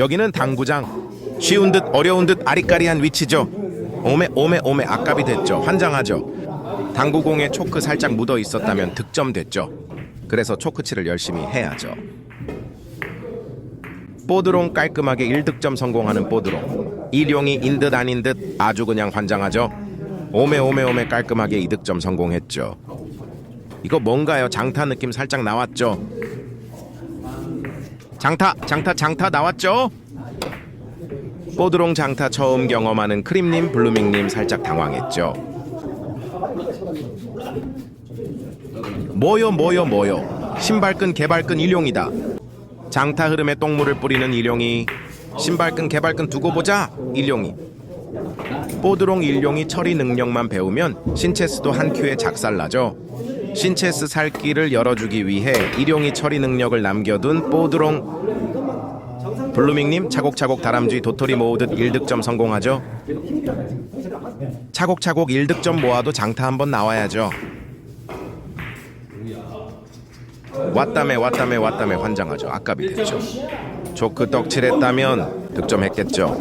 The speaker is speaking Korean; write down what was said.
여기는 당구장. 쉬운 듯 어려운 듯 아리까리한 위치죠. 오메 오메 오메 아깝이 됐죠. 환장하죠. 당구공에 초크 살짝 묻어 있었다면 득점됐죠. 그래서 초크칠을 열심히 해야죠. 보드롱 깔끔하게 1득점 성공하는 보드롱. 일용이 인듯 아닌 듯 아주 그냥 환장하죠. 오메 오메 오메 깔끔하게 2득점 성공했죠. 이거 뭔가요? 장타 느낌 살짝 나왔죠. 장타, 장타, 장타 나왔죠? 보드롱 장타 처음 경험하는 크림님, 블루밍님 살짝 당황했죠. 뭐요, 뭐요, 뭐요? 신발끈, 개발끈 일용이다. 장타 흐름에 똥물을 뿌리는 일용이 신발끈, 개발끈 두고 보자. 일용이. 보드롱 일용이 처리 능력만 배우면 신체스도 한 큐에 작살나죠. 신체스 살 길을 열어주기 위해 일용이 처리 능력을 남겨둔 보드롱 블루밍님 차곡차곡 다람쥐 도토리 모으듯 1득점 성공하죠. 차곡차곡 1득점 모아도 장타 한번 나와야죠. 왔다매 왔다매 왔다매 환장하죠. 아깝이 됐죠. 조크 떡칠했다면 득점했겠죠.